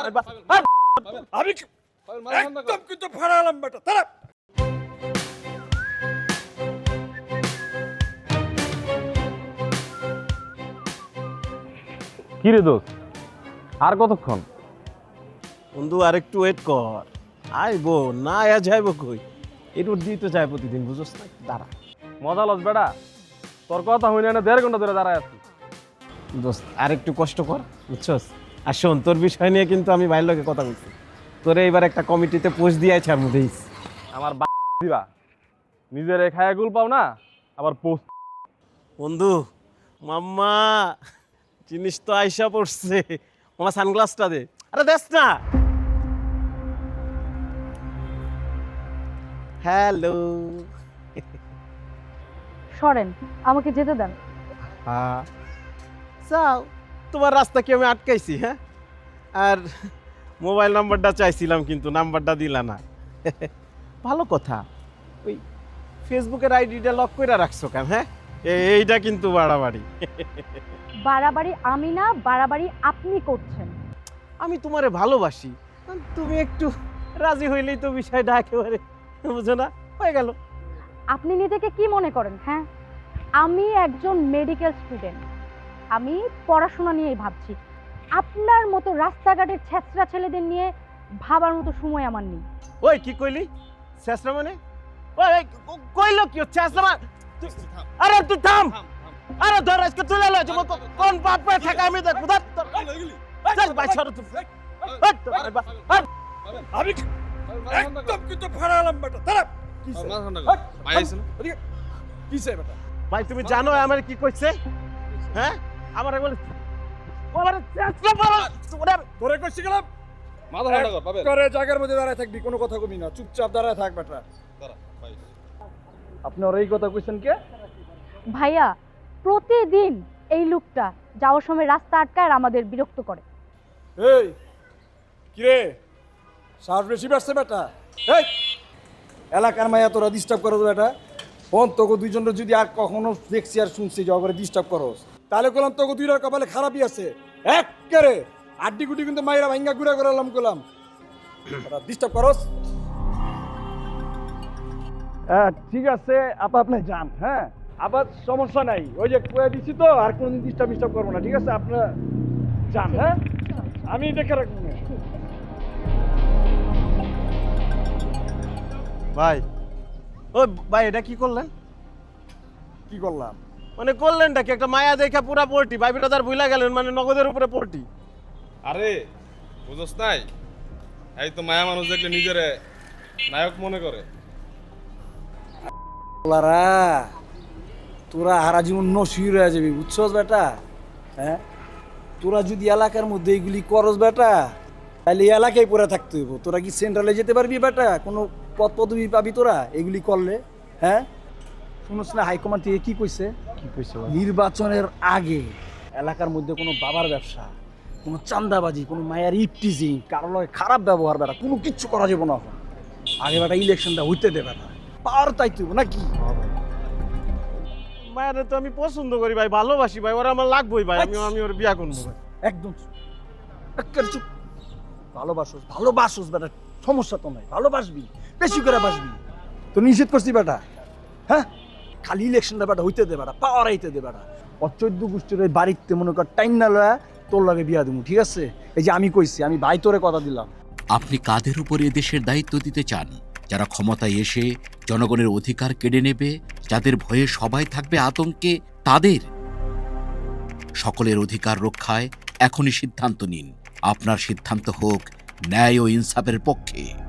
আরে বা- আমি কি- একদম কিন্তু ফাড়ালাম বেটা তারা কি রে দোস্ত? আর কতক্ষণ? বন্ধু আর একটু ওয়েট কর। আইবো না আয়া যাইবো কই? এর দিয়ে তো যায় প্রতিদিন বুঝোস না? দাঁড়া। মজা লস বেটা। তোর কথা হইনি না দেড় ঘণ্টা ধরে দাঁড়ায় আছি। দোস্ত আর একটু কষ্ট কর। বুঝছস? আর শোন তোর বিষয় নিয়ে কিন্তু আমি বাইরের লোকে কথা বলছি। তোরে এবার একটা কমিটিতে পোস্ট দিয়ে ছাড়বো দেইস আমার বা দিবা। নিজের খায়া গুল পাও না আবার পোস্ট বন্ধু মাম্মা জিনিস তো আইসা পড়ছে। আমার সানগ্লাসটা দে। আরে দেখ না। হ্যালো। সরেন আমাকে যেতে দেন। হ্যাঁ। যাও তোমার রাস্তা কি আমি আটকাইছি হ্যাঁ? আর মোবাইল নাম্বারটা চাইছিলাম কিন্তু নাম্বারটা দিলা না। ভালো কথা। ওই ফেসবুকের আইডিটা লক করে রাখছো কেন হ্যাঁ? এ- এইটা কিন্তু বাড়াবাড়ি। বাড়াবাড়ি আমি না বাড়াবাড়ি আপনি করছেন। আমি তোমারে ভালোবাসি। তুমি একটু রাজি হইলেই তো বিষয়টা একেবারে বুঝো না হয়ে গেল। আপনি নিজেকে কি মনে করেন হ্যাঁ? আমি একজন মেডিকেল স্টুডেন্ট আমি পড়াশোনা নিয়েই ভাবছি। আপনার মতো রাস্তাঘাটের ছেঁচড়া ছেলেদের নিয়ে ভাবার মতো সময় আমার নেই। ওই কি কইলি? শেষরা মানে? ওই কইলো কি আসলাম আরে তুই থাম! আরে ধর আজকে তুলে লো কোন পাপে থাকা আমি ধর, ধর। চল ভাই সরো হাট, আরে আমি কি- একদম কিন্তু ফাড়ালাম বেটা। তারা কি ভাই কিসে ওদিকে। কিসে বেটা? ভাই তুমি জানো আমার কি কইছে? হ্যাঁ? আমার বলে আমার চেষ্টা করো ওরে তোরে কইছি গেলাম। মাথা ঠান্ডা কর পাবে করে জায়গার মধ্যে দাঁড়ায় থাকবি কোনো কথা কবি না। চুপচাপ দাঁড়ায় থাক বেটা। আপনার এই কথা কইছেন কে? ভাইয়া প্রতিদিন এই লোকটা যাওয়ার সময় রাস্তা আটকায় আর আমাদের বিরক্ত করে। এই কিরে? শ্বাস বেশি বাড়ছে বেটা। এই এলাকার মায়া তোরা ডিস্টার্ব করো বেটা। ফোন তোকে দুইজনের যদি আর কখনো দেখছি আর শুনছি যে করে ডিস্টার্ব করস। তাহলে করলাম তোকে দুইটার কপালে খারাপই আছে। এক করে আড্ডি গুটি কিন্তু মাইরা ভাঙ্গা গুড়া করালাম করলাম ডিস্টার্ব করস। হ্যাঁ ঠিক আছে আপা আপনি যান হ্যাঁ? আবার সমস্যা নাই ওই যে কয়ে দিচ্ছি তো আর কোনদিন ডিস্টার্ব ডিস্টার্ব করব না ঠিক আছে? আপনার যান হ্যাঁ? আমি দেখে রাখব। ভাই ও ভাই এটা কি করলেন? কি করলাম? মানে করলেনটা কি একটা মায়া দেখা পুরা পোল্টি ভাই বিরাদার ভুলা গেলেন মানে নগদের উপরে পোল্টি আরে বুঝোস নাই? এই তো মায়া মানুষ দেখলে নিজেরে নায়ক মনে করে। তোলারা তোরা হারা জীবন নসির হয়ে যাবি বুঝছস বেটা? হ্যাঁ? তোরা যদি এলাকার মধ্যে এইগুলি করস বেটা তাহলে এলাকায় পড়ে থাকতে হইব। তোরা কি সেন্ট্রালে যেতে পারবি বেটা? কোনো পদ পদবি পাবি তোরা এগুলি করলে? হ্যাঁ? শুনছ না হাইকমান্ড থেকে কি কইছে? কি কইছো নির্বাচনের আগে এলাকার মধ্যে কোনো বাবার ব্যবসা কোনো চান্দাবাজি কোনো মায়ের ইপটিজিং কারও লগে খারাপ ব্যবহার বেটা কোনো কিচ্ছু করা যাবে না আগে বেটা ইলেকশনটা হইতে দেবে না। পাওয়ার তাইতে হইব নাকি? মায়ের তো আমি পছন্দ করি ভাই ভালোবাসি ভাই ওরা আমার লাগবেই ভাই আমি আমি ওর বিয়া করব ভাই। একদম চুপ। এক্কের চুপ। ভালোবাসোস ভালোবাসোস বেটা সমস্যা তো নাই ভালোবাসবি বেশি করে বাসবি। তো নিষেধ করছি বেটা হ্যাঁ? খালি ইলেকশনটা বেটা হইতে দে বেটা পাওয়ার আইতে দে বেটা। অচৈদ্য গোষ্ঠীর ওই বাড়িতে মনে কর টাইম না লয়া তোর লাগে বিয়া দেবো ঠিক আছে? এই যে আমি কইছি, আমি ভাই তোরে কথা দিলাম। আপনি কাদের উপর দেশের দায়িত্ব দিতে চান? যারা ক্ষমতায় এসে জনগণের অধিকার কেড়ে নেবে, যাদের ভয়ে সবাই থাকবে আতঙ্কে, তাদের সকলের অধিকার রক্ষায় এখনই সিদ্ধান্ত নিন। আপনার সিদ্ধান্ত হোক ন্যায় ও ইনসাফের পক্ষে।